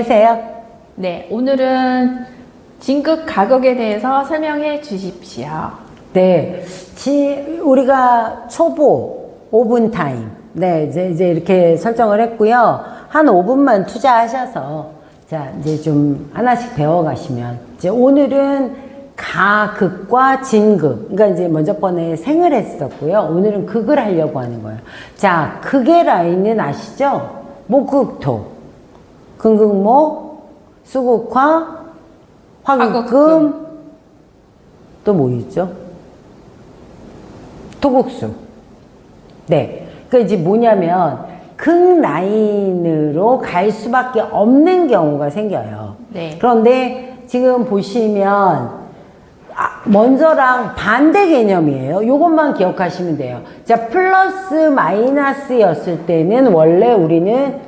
하세요. 네, 오늘은 진급 가격에 대해서 설명해 주십시오. 네, 지, 우리가 초보 5분 타임. 네, 이제, 이제 이렇게 설정을 했고요. 한 5분만 투자하셔서, 자, 이제 좀 하나씩 배워가시면. 이제 오늘은 가극과 진극. 그러니까 이제 먼저 번에 생을 했었고요. 오늘은 극을 하려고 하는 거예요. 자, 극의 라인은 아시죠? 목극토. 금극목, 수국화, 화극금. 또 뭐 있죠? 토국수. 네. 그 이제 뭐냐면 극 라인으로 갈 수밖에 없는 경우가 생겨요. 네. 그런데 지금 보시면 아, 먼저랑 반대 개념이에요. 요것만 기억하시면 돼요. 자, 플러스 마이너스였을 때는 원래 우리는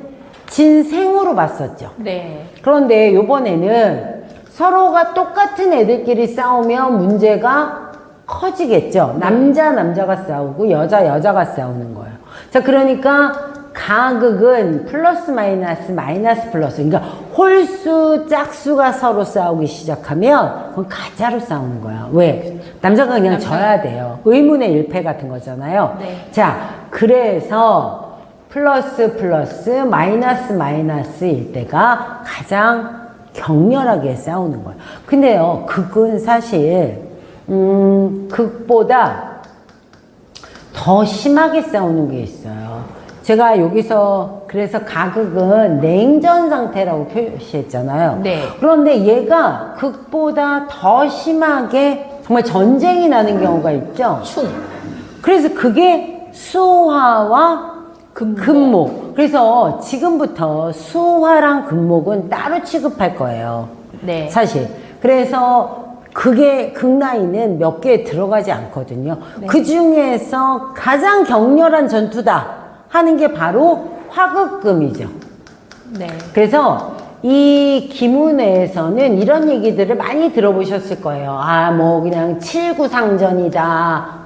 진생으로 봤었죠. 네. 그런데 요번에는 서로가 똑같은 애들끼리 싸우면 문제가 커지겠죠. 남자 남자가 싸우고 여자 여자가 싸우는 거예요. 자, 그러니까 가극은 플러스 마이너스 마이너스 플러스 그러니까 홀수 짝수가 서로 싸우기 시작하면 그건 가짜로 싸우는 거야. 왜? 남자가 그냥 남자. 져야 돼요. 의문의 일패 같은 거잖아요. 네. 자, 그래서 플러스 플러스 마이너스 마이너스일 때가 가장 격렬하게 싸우는 거예요. 근데요, 극은 사실 음, 극보다 더 심하게 싸우는 게 있어요. 제가 여기서 그래서 가극은 냉전 상태라고 표시했잖아요. 네. 그런데 얘가 극보다 더 심하게 정말 전쟁이 나는 경우가 있죠. 충. 그래서 그게 수화와 금목. 금목. 그래서 지금부터 수화랑 금목은 따로 취급할 거예요. 네. 사실. 그래서 그게 극라인은 몇개 들어가지 않거든요. 네. 그 중에서 가장 격렬한 전투다 하는 게 바로 화극금이죠. 네. 그래서 이 기문에서는 이런 얘기들을 많이 들어보셨을 거예요. 아, 뭐, 그냥 칠구상전이다.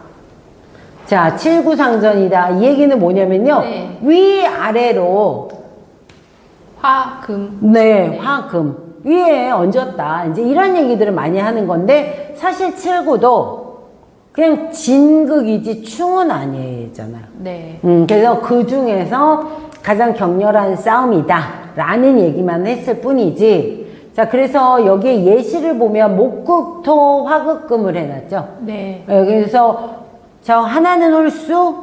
자, 칠구상전이다. 이 얘기는 뭐냐면요. 네. 위아래로, 화, 금. 네, 네. 화금. 위에 얹었다. 이제 이런 얘기들을 많이 하는 건데, 사실 칠구도 그냥 진극이지 충은 아니잖아요. 네. 음, 그래서 그 중에서 가장 격렬한 싸움이다. 라는 얘기만 했을 뿐이지. 자, 그래서 여기에 예시를 보면 목극토 화극금을 해놨죠. 네. 예, 그래서 저 하나는 홀수,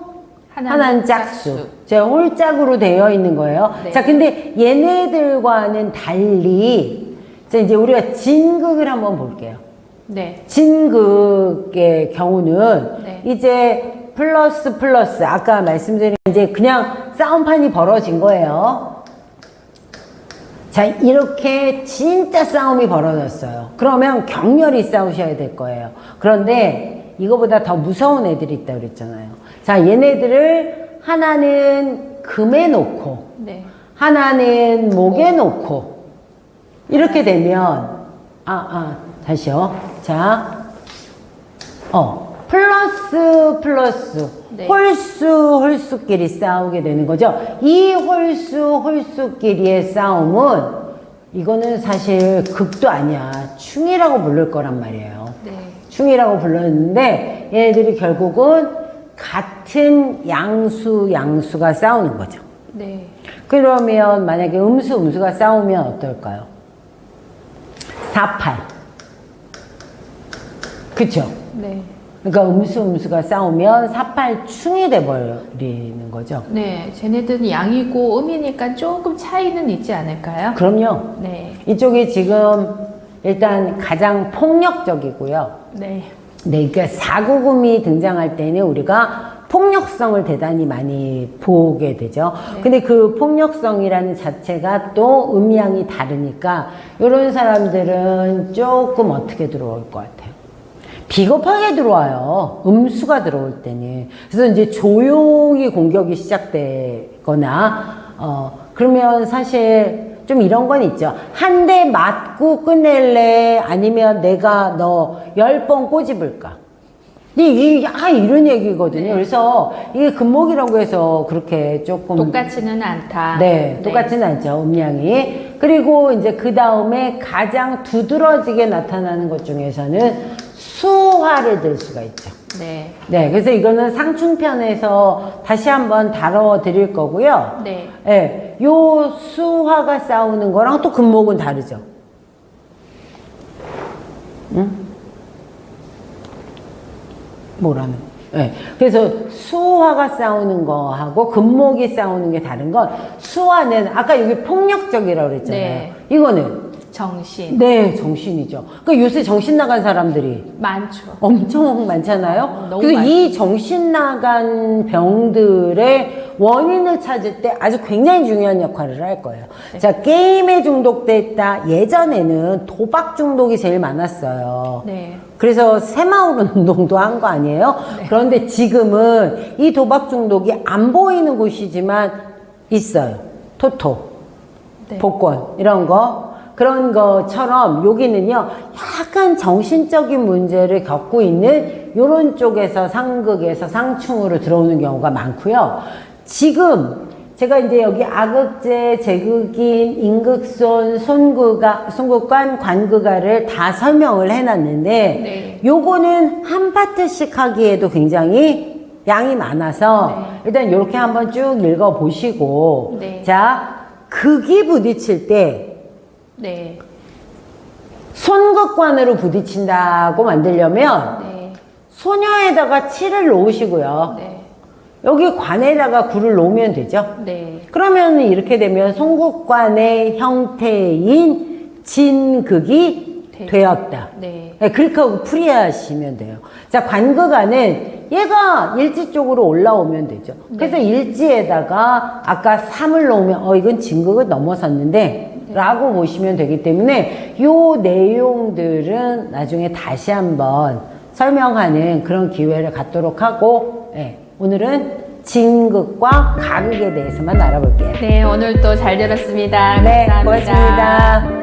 하나는 하나는, 짝수. 짝수. 저 홀짝으로 되어 있는 거예요. 네. 자, 근데 얘네들과는 달리, 자, 이제 우리가 진극을 한번 볼게요. 네. 진극의 경우는 네. 이제 플러스 플러스 아까 말씀드린 이제 그냥 싸움판이 벌어진 거예요. 자 이렇게 진짜 싸움이 벌어졌어요. 그러면 격렬히 싸우셔야 될 거예요. 그런데 이거보다 더 무서운 애들이 있다 그랬잖아요. 자 얘네들을 하나는 금에 놓고 네. 하나는 목에 놓고 이렇게 되면 아, 아, 다시요. 자, 어, 플러스 플러스 네. 홀수 홀수끼리 싸우게 되는 거죠. 이 홀수 홀수끼리의 싸움은 이거는 사실 극도 아니야. 충이라고 부를 거란 말이에요. 네. 충이라고 불렀는데 얘네들이 결국은 같은 양수 양수가 싸우는 거죠. 네. 그러면 만약에 음수 음수가 싸우면 어떨까요? 48. 그쵸? 네. 그러니까 음수 음수가 싸우면 48충이 돼버리는 거죠. 네. 쟤네들은 양이고 음이니까 조금 차이는 있지 않을까요? 그럼요. 네. 이쪽이 지금 일단 가장 폭력적이고요. 네. 네, 그러니까 사구금이 등장할 때는 우리가 폭력성을 대단히 많이 보게 되죠. 네. 근데 그 폭력성이라는 자체가 또 음양이 다르니까 이런 사람들은 조금 어떻게 들어올 것 같아요. 비겁하게 들어와요. 음수가 들어올 때는. 그래서 이제 조용히 공격이 시작되거나, 어, 그러면 사실 좀 이런 건 있죠. 한 대 맞고 끝낼래? 아니면 내가 너 열 번 꼬집을까? 이, 이, 약간 이런 얘기거든요. 그래서 이게 금목이라고 해서 그렇게 조금. 똑같지는 않다. 네, 똑같지는 않죠, 음량이. 그리고 이제 그 다음에 가장 두드러지게 나타나는 것 중에서는 수화를 들 수가 있죠. 네. 네, 그래서 이거는 상춘편에서 다시 한번 다뤄 드릴 거고요. 네. 예, 요 수화가 싸우는 거랑 또 금목은 다르죠. 응? 뭐라는? 예. 그래서 수화가 싸우는 거하고 금목이 싸우는 게 다른 건 수화는 아까 여기 폭력적이라고 그랬잖아요. 네. 이거는 정신. 네 정신이죠. 그러니까 요새 정신 나간 사람들이 많죠. 엄청 많잖아요. 어, 너무 그래서 많죠. 이 정신 나간 병들의 원인을 찾을 때 아주 굉장히 중요한 역할을 할 거예요. 네. 자, 게임에 중독됐다. 예전에는 도박 중독이 제일 많았어요. 네. 그래서 새마을 운동도 한 거 아니에요? 네. 그런데 지금은 이 도박 중독이 안 보이는 곳이지만 있어요. 토토. 네. 복권 이런 거 그런 것처럼 여기는요 약간 정신적인 문제를 겪고 있는 이런 쪽에서 상극에서 상충으로 들어오는 경우가 많고요 지금 제가 이제 여기 악극제, 제극인, 인극손, 손극가, 손극관, 관극가를 다 설명을 해놨는데 네. 요거는 한 파트씩 하기에도 굉장히 양이 많아서 네. 일단 이렇게 한번 쭉 읽어 보시고 네. 자 극이 부딪힐 때 네. 손극관으로 부딪힌다고 만들려면 네. 소녀에다가 칠을 놓으시고요 네. 여기 관에다가 구를 놓으면 되죠 네. 그러면 이렇게 되면 송국관의 형태인 진극이 되- 되었다 네. 네, 그렇게 하고 풀이하시면 돼요. 자, 관극안은 얘가 일지 쪽으로 올라오면 되죠. 그래서 일지에다가 아까 3을 놓으면, 어, 이건 진극을 넘어섰는데, 라고 보시면 되기 때문에 요 내용들은 나중에 다시 한번 설명하는 그런 기회를 갖도록 하고, 예, 오늘은 진극과 가극에 대해서만 알아볼게요. 네, 오늘도 잘 들었습니다. 네, 감사합니다. 고맙습니다.